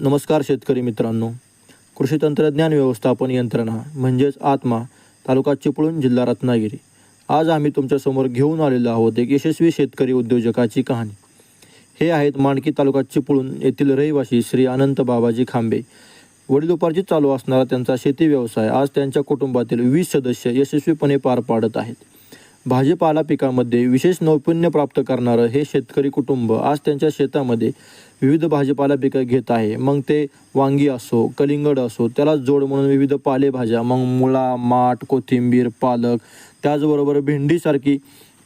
नमस्कार शेतकरी मित्रांनो. कृषी तंत्रज्ञान व्यवस्थापन यंत्रणा म्हणजेच आत्मा तालुका चिपळूण जिल्हा रत्नागिरी. आज आम्ही तुमच्यासमोर घेऊन आलेलो आहोत एक यशस्वी शेतकरी उद्योजकाची कहाणी. हे आहेत मांडकी तालुका चिपळूण येथील रहिवासी श्री अनंत बाबाजी खांबे. वडिलोपार्जित चालू असणारा त्यांचा शेती व्यवसाय आज त्यांच्या कुटुंबातील वीस सदस्य यशस्वीपणे पार पाडत आहेत. भाजीपाला पिकामध्ये विशेष नैपुण्य प्राप्त करणारं हे शेतकरी कुटुंब आज त्यांच्या शेतामध्ये विविध भाजीपाला पिकं घेत आहे. मग ते वांगी असो कलिंगड असो त्याला जोड म्हणून विविध पालेभाज्या मग मुळा माठ कोथिंबीर पालक त्याचबरोबर भेंडीसारखी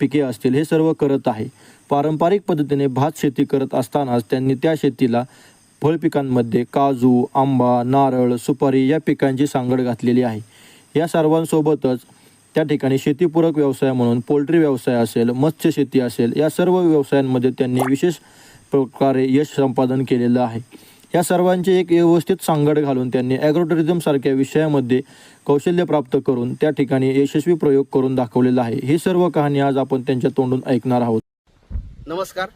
पिके असतील हे सर्व करत आहे. पारंपरिक पद्धतीने भात शेती करत असतानाच त्यांनी त्या शेतीला फळपिकांमध्ये काजू आंबा नारळ सुपारी या पिकांची सांगड घातलेली आहे. या सर्वांसोबतच त्या ठिकाणी शेतीपूरक व्यवसाय म्हणून पोल्ट्री व्यवसाय असेल मत्स्य शेती असेल या सर्व व्यवसायांमध्ये त्यांनी विशेष प्रकारे यश संपादन केलेलं आहे. या सर्वांचे एक व्यवस्थित सांगड घालून त्यांनी ॲग्रोटुरिझमसारख्या विषयामध्ये कौशल्य प्राप्त करून त्या ठिकाणी यशस्वी प्रयोग करून दाखवलेला आहे. ही सर्व कहाणी आज आपण त्यांच्या तोंडून ऐकणार आहोत. नमस्कार.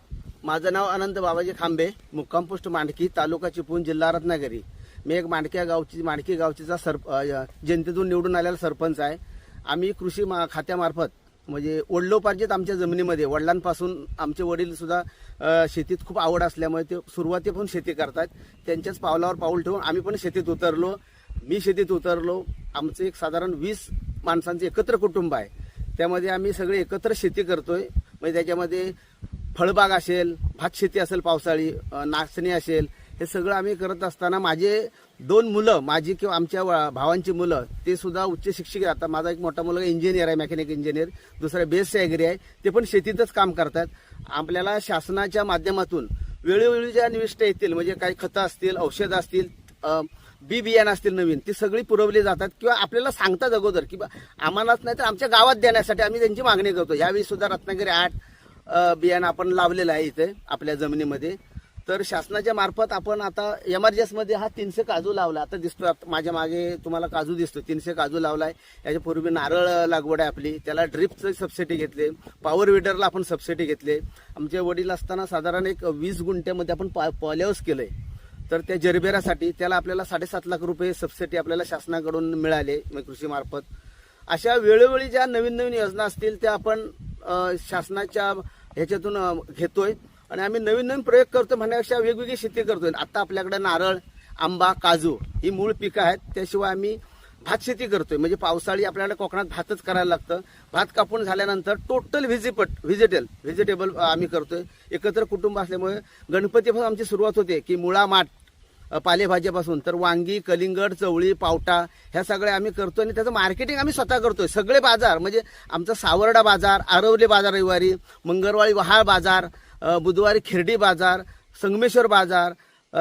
माझं नाव अनंत बाबाजी खांबे मुक्काम पोस्ट मांडकी तालुका चिपळूण जिल्हा रत्नागिरी. मी एक मांडक्या गावची मांडकी गावचीचा सरप अ, जनतेतून निवडून आलेला सरपंच आहे. आम्ही कृषी मा खात्यामार्फत म्हणजे वडिलोपार्जित आमच्या जमिनीमध्ये वडिलांपासून आमचे वडील सुद्धा शेतीत खूप आवड असल्यामुळे ते सुरुवातीपासून शेती करतात त्यांच्याच पावलावर पाऊल ठेवून आम्ही पण शेतीत उतरलो. मी शेतीत उतरलो. आमचं एक साधारण वीस माणसांचं एकत्र कुटुंब आहे. त्यामध्ये आम्ही सगळे एकत्र शेती करतोय. म्हणजे त्याच्यामध्ये फळबाग असेल भात शेती असेल पावसाळी नाचणी असेल हे सगळं आम्ही करत असताना माझे दोन मुलं माझी किंवा आमच्या भावांची मुलं ते सुद्धा उच्च शिक्षित आता माझा एक मोठा मुलगा इंजिनियर आहे मेकॅनिक इंजिनियर दुसरा बेस ॲग्री आहे. ते पण शेतीतच काम करतात. आपल्याला शासनाच्या माध्यमातून वेळोवेळी ज्या निविष्ट येतील म्हणजे काही खतं असतील औषधं असतील बी बियाणं असतील नवीन ती सगळी पुरवली जातात किंवा आपल्याला सांगतात अगोदर की बा आम्हालाच नाही तर आमच्या गावात देण्यासाठी आम्ही त्यांची मागणी करतो. यावेळी सुद्धा रत्नागिरी आठ बियाणं आपण लावलेलं आहे इथे आपल्या जमिनीमध्ये. तर शासनाच्या मार्फत आपण आता एमआरजीएसमध्ये हा तीनशे काजू लावला. आता दिसतो माझ्या मागे तुम्हाला काजू दिसतो तीनशे काजू लावलाय. याच्या पूर्वी नारळ लागवड आहे आपली. त्याला ड्रिपचं सबसिडी घेतले. पॉवर विडरला आपण सबसिडी घेतले. आमचे वडील असताना साधारण एक वीस गुंठ्यामध्ये आपण पॉली केलं केलंय. तर त्या जरबेरासाठी त्याला आपल्याला साडेसात लाख रुपये सबसिडी आपल्याला शासनाकडून मिळाले म्हणजे कृषीमार्फत अशा वेळोवेळी ज्या नवीन नवीन योजना असतील त्या आपण शासनाच्या ह्याच्यातून घेतोय. आणि आम्ही नवीन नवीन प्रयोग करतो म्हणण्यापेक्षा वेगवेगळी शेती करतोय. आता आपल्याकडे नारळ आंबा काजू ही मूळ पिकं आहेत. त्याशिवाय आम्ही भात शेती करतोय. म्हणजे पावसाळी आपल्याला कोकणात भातच करायला लागतं. भात कापून झाल्यानंतर टोटल व्हिजिपट व्हिजिटेल व्हिजिटेबल आम्ही करतोय. एकत्र कुटुंब असल्यामुळे गणपतीपासून आमची सुरुवात होते की मुळा माठ पालेभाज्यापासून. तर वांगी कलिंगड चवळी पावटा ह्या सगळ्या आम्ही करतो आणि त्याचं मार्केटिंग आम्ही स्वतः करतोय. सगळे बाजार म्हणजे आमचा सावर्डा बाजार आरवले बाजार रविवारी मंगळवारी वहाळ बाजार बुधवारी खिरडी बाजार संगमेश्वर बाजार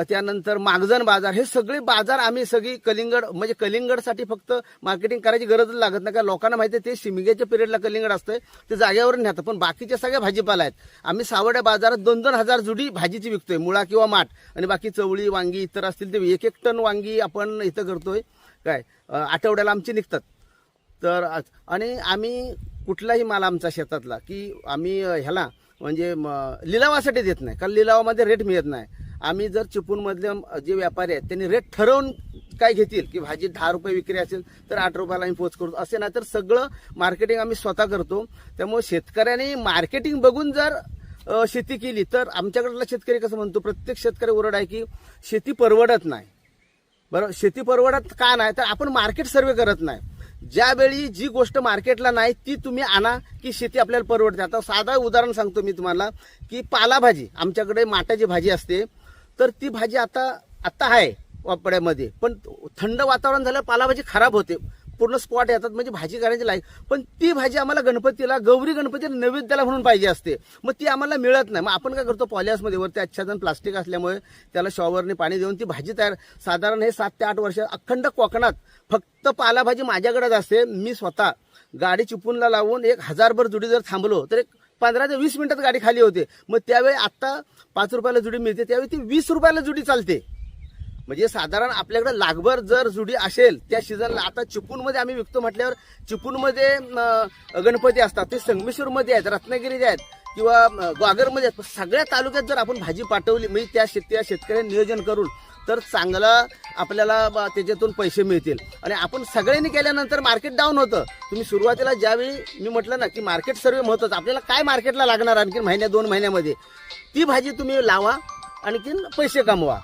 त्यानंतर मागजन बाजार हे सगळे बाजार आम्ही सगळी कलिंगड म्हणजे कलिंगडसाठी फक्त मार्केटिंग करायची गरजच लागत नाही. कारण लोकांना माहिती आहे ते शिमग्याच्या पिरियडला कलिंगड असतंय ते जागेवर नेतं पण बाकीच्या सगळ्या भाजीपाला आहेत. आम्ही सावड्या बाजारात दोन दोन हजार जुडी भाजीची विकतोय मुळा किंवा माठ. आणि बाकी चवळी वांगी इतर असतील ते एक एक टन वांगी आपण इथं करतोय. काय? आठवड्याला आमची निघतात. तर आज- आणि आम्ही कुठलाही माल आमचा शेतातला की आम्ही ह्याला म्हणजे लिलावासाठी देत नाही. कारण लिलावामध्ये रेट मिळत नाही. आम्ही जर चिपळूणमधले जे व्यापारी आहेत त्यांनी रेट ठरवून काय घेतील? की भाजी दहा रुपये विक्री असेल तर आठ रुपयाला आम्ही पोच करतो असे नाही तर सगळं मार्केटिंग आम्ही स्वतः करतो. त्यामुळे शेतकऱ्याने मार्केटिंग बघून जर शेती केली तर आमच्याकडला शेतकरी कसं म्हणतो प्रत्येक शेतकरी ओरड आहे की शेती परवडत नाही. बरं शेती परवडत का नाही? तर आपण मार्केट सर्वे करत नाही. ज्यावेळी जी गोष्ट मार्केटला नाही ती तुम्ही आणा की शेती आपल्याला परवडते. आता साधा उदाहरण सांगतो मी तुम्हाला की पालाभाजी आमच्याकडे माटाची भाजी असते तर ती भाजी आता आता आहे वापड्यामध्ये. पण थंड वातावरण झालं पालाभाजी खराब होते. पूर्ण स्पॉट येतात म्हणजे भाजी करायची लाईक पण ती भाजी आम्हाला गणपतीला गौरी गणपतीला नैवेद्याला म्हणून पाहिजे असते. मग ती आम्हाला मिळत नाही. मग आपण काय करतो पॉलिहाऊसमध्ये वरती आच्छादन प्लास्टिक असल्यामुळे त्याला शॉवरने पाणी देऊन ती भाजी तयार. साधारण हे सात ते आठ वर्ष अखंड कोकणात फक्त पालाभाजी माझ्याकडेच असते मी स्वतः. गाडी चिपूनला लावून एक हजारभर जुडी जर थांबलो तर एक पंधरा ते वीस मिनिटात गाडी खाली होते. मग त्यावेळी आत्ता पाच रुपयाला जुडी मिळते त्यावेळी ती वीस रुपयाला जुडी चालते. म्हणजे साधारण आपल्याकडे लागभर जर जुडी असेल त्या सीझनला आता चिपळूणमध्ये आम्ही विकतो म्हटल्यावर चिपळूणमध्ये गणपती असतात ते संगमेश्वरमध्ये आहेत रत्नागिरीचे आहेत किंवा ग्वागरमध्ये आहेत. सगळ्या तालुक्यात जर आपण भाजी पाठवली म्हणजे त्या शेत त्या शेतकऱ्यांनी नियोजन करून तर चांगला आपल्याला त्याच्यातून पैसे मिळतील. आणि आपण सगळ्यांनी केल्यानंतर मार्केट डाऊन होतं. तुम्ही सुरुवातीला ज्यावेळी मी म्हटलं ना की मार्केट सर्वे महत्वाचं. आपल्याला काय मार्केटला लागणार आणखी महिन्या दोन महिन्यामध्ये? ती भाजी तुम्ही लावा आणखीन पैसे कमवा.